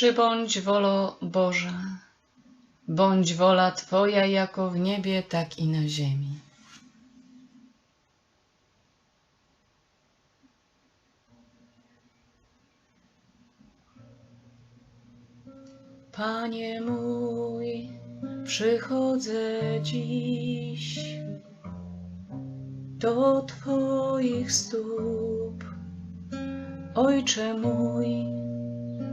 Przybądź wolo Boża, bądź wola Twoja jako w niebie, tak i na ziemi. Panie mój, przychodzę dziś do Twoich stóp. Ojcze mój,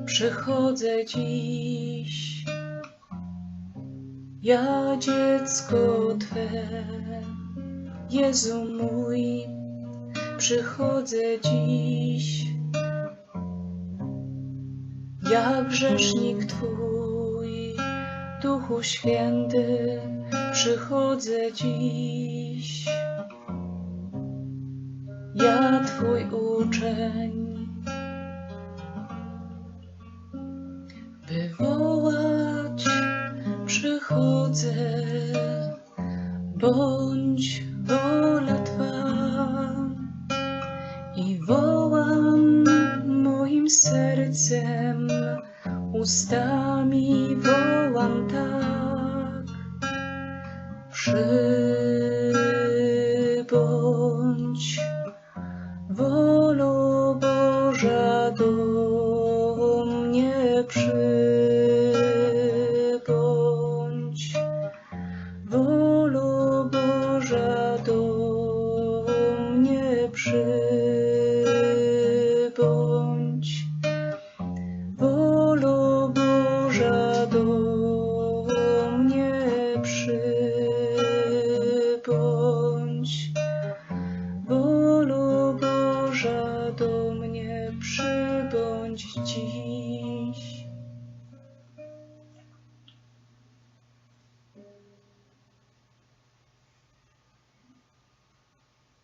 przychodzę dziś. Ja dziecko Twe, Jezu mój, przychodzę dziś. Ja grzesznik Twój, Duchu Święty, przychodzę dziś. Ja Twój uczeń, by wołać przychodzę, bądź wola Twa. I wołam moim sercem, ustami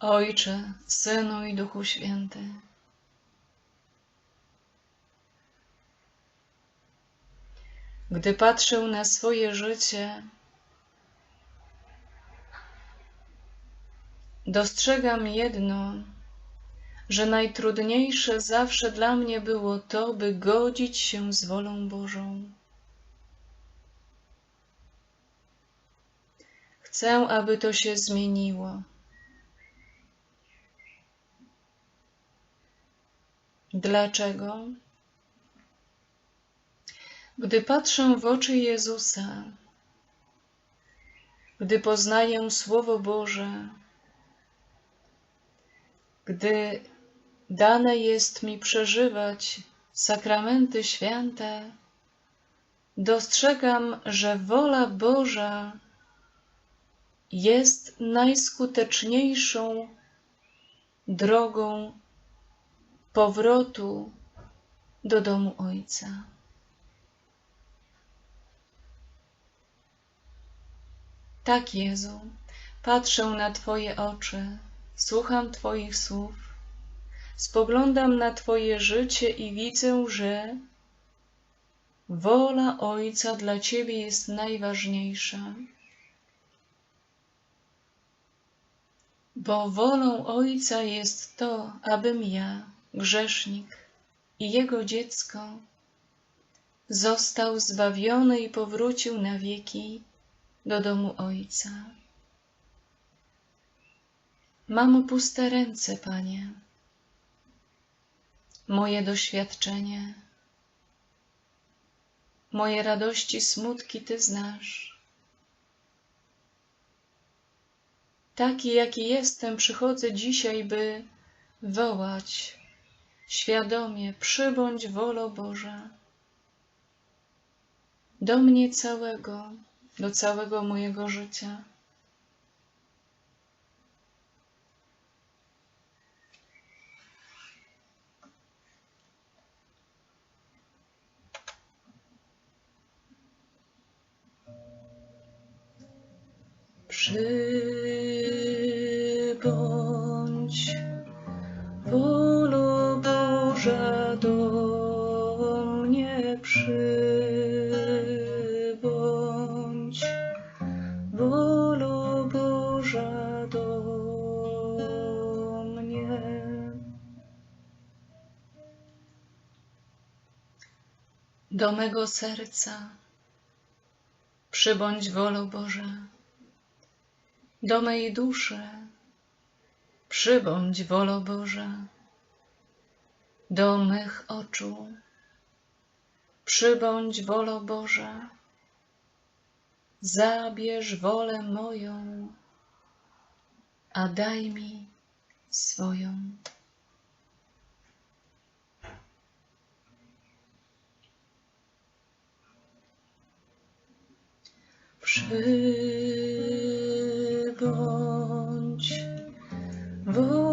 Ojcze, Synu i Duchu Święty, gdy patrzę na swoje życie, dostrzegam jedno, że najtrudniejsze zawsze dla mnie było to, by godzić się z wolą Bożą. Chcę, aby to się zmieniło. Dlaczego? Gdy patrzę w oczy Jezusa, gdy poznaję Słowo Boże, gdy dane jest mi przeżywać sakramenty święte, dostrzegam, że wola Boża jest najskuteczniejszą drogą powrotu do domu Ojca. Tak, Jezu, patrzę na Twoje oczy, słucham Twoich słów, spoglądam na Twoje życie i widzę, że wola Ojca dla Ciebie jest najważniejsza. Bo wolą Ojca jest to, abym ja, grzesznik i Jego dziecko, został zbawiony i powrócił na wieki do domu Ojca. Mam puste ręce, Panie. Moje doświadczenie, moje radości, smutki Ty znasz. Taki, jaki jestem, przychodzę dzisiaj, by wołać świadomie, przybądź wolo Boża do mnie całego, do całego mojego życia. Przybądź, mego serca. Przybądź wolo Boże, do mej duszy. Przybądź wolo Boże, do mych oczu. Przybądź wolo Boże, zabierz wolę moją, a daj mi swoją. Przybądź, wolo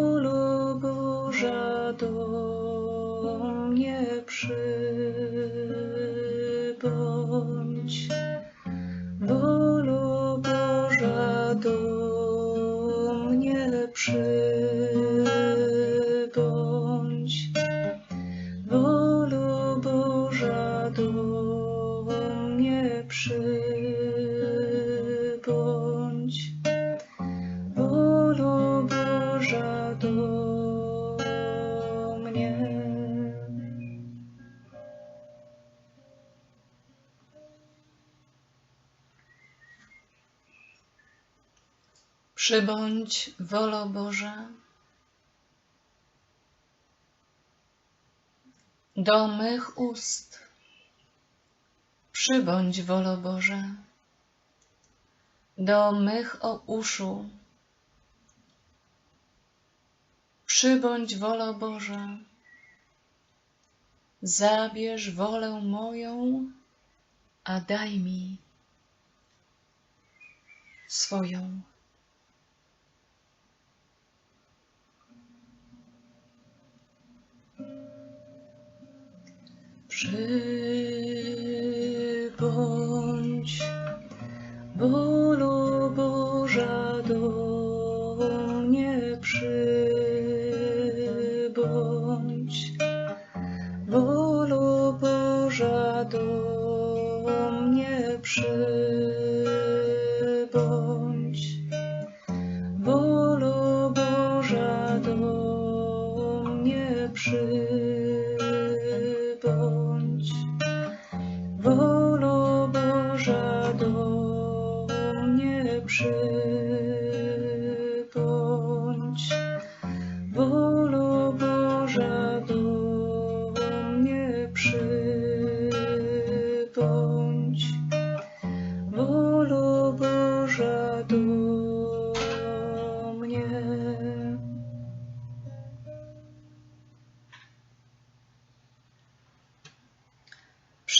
Przybądź, wolo Boże, do mych ust. Przybądź, wolo Boże, do mych o uszu. Przybądź, wolo Boże, zabierz wolę moją, a daj mi swoją. Przybądź, wolo Boża do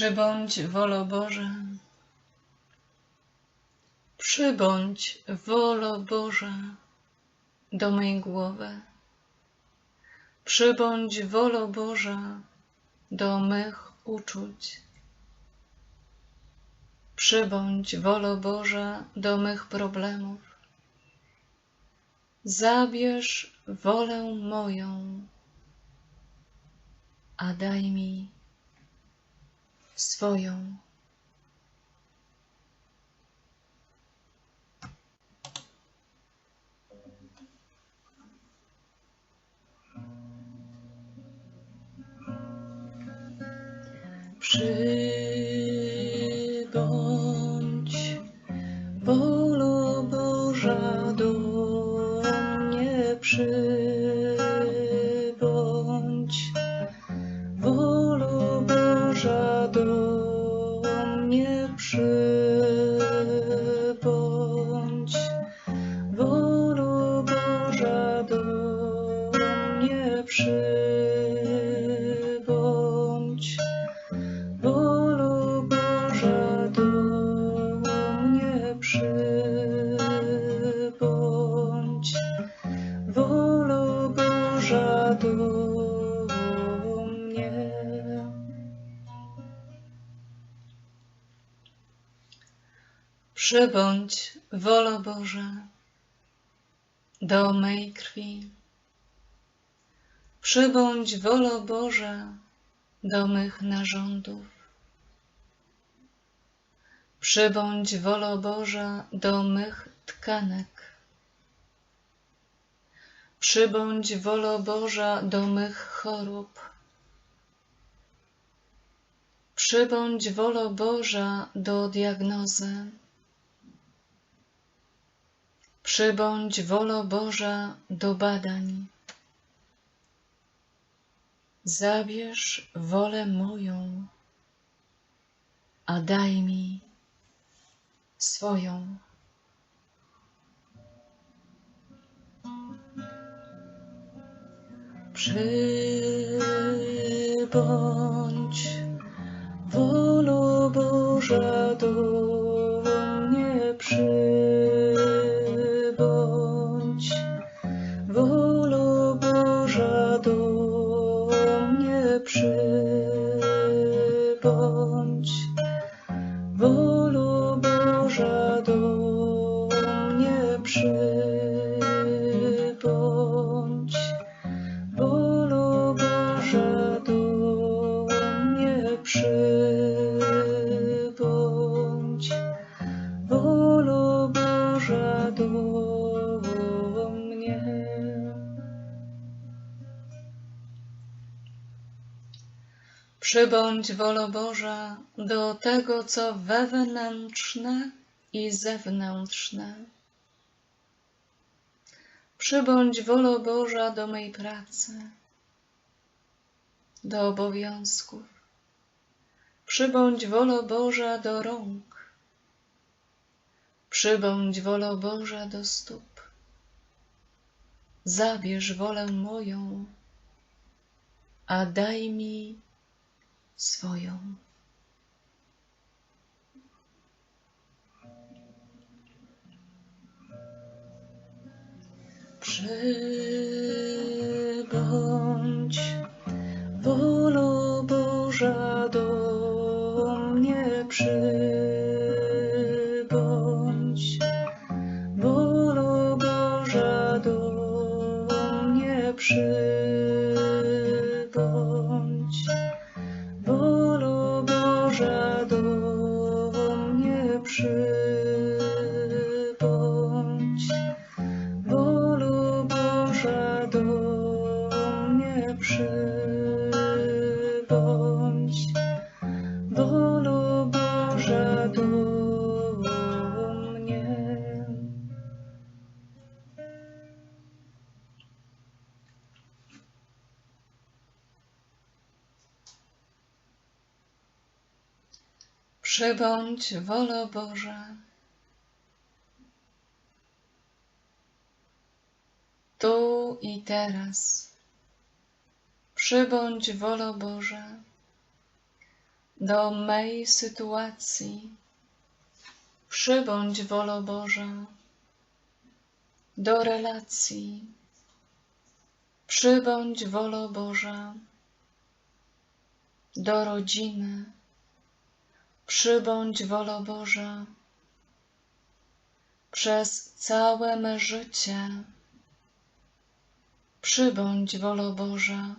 Przybądź, wolo Boże. Przybądź, wolo Boże, do mej głowy. Przybądź, wolo Boże, do mych uczuć. Przybądź, wolo Boże, do mych problemów. Zabierz wolę moją, a daj mi swoją. Przybądź, przybądź, wolo Boża do mnie przybądź, wolo Boża do mnie. Przybądź, wolo Boże, do mej krwi. Przybądź, wolo Boże, do mych narządów. Przybądź, wolo Boża, do mych tkanek. Przybądź, wolo Boża, do mych chorób. Przybądź wolo Boża do diagnozy. Przybądź wolo Boża do badań. Zabierz wolę moją, a daj mi swoją. Przybądź wolo Boża do mnie przybądź Przybądź wolo Boża do tego, co wewnętrzne i zewnętrzne. Przybądź wolo Boża do mej pracy, do obowiązków. Przybądź wolo Boża do rąk. Przybądź wolo Boża do stóp. Zabierz wolę moją, a daj mi Przybądź, wolo Boża do mnie przybądź, wolo Boża do mnie przybądź, Przybądź, wolo Boża, tu i teraz. Przybądź, wolo Boża, do mej sytuacji. Przybądź, wolo Boża, do relacji. Przybądź, wolo Boża, do rodziny. Przybądź, wolo Boża, przez całe me życie. Przybądź, wolo Boża,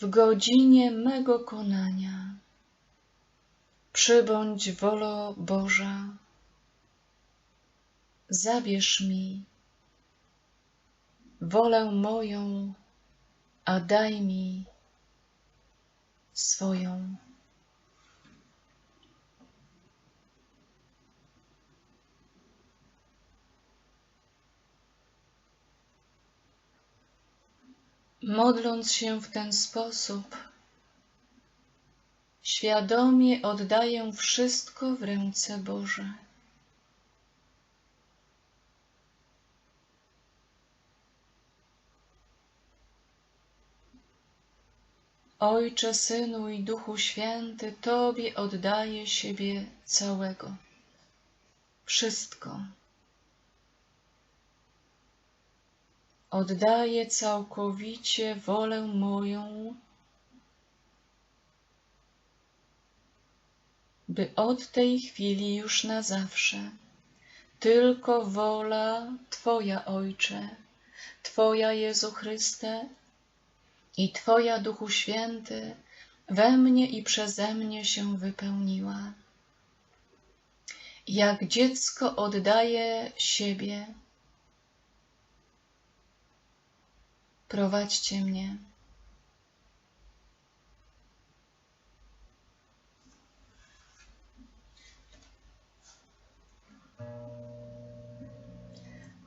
w godzinie mego konania. Przybądź, wolo Boża, zabierz mi wolę moją, a daj mi swoją. Modląc się w ten sposób, świadomie oddaję wszystko w ręce Boże. Ojcze, Synu i Duchu Święty, Tobie oddaję siebie całego. Wszystko. Oddaję całkowicie wolę moją, by od tej chwili już na zawsze tylko wola Twoja, Ojcze, Twoja Jezu Chryste i Twoja Duchu Święty we mnie i przeze mnie się wypełniła. Jak dziecko oddaje siebie, Prowadźcie mnie.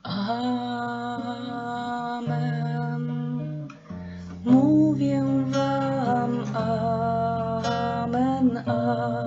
Amen. Mówię wam, amen, amen.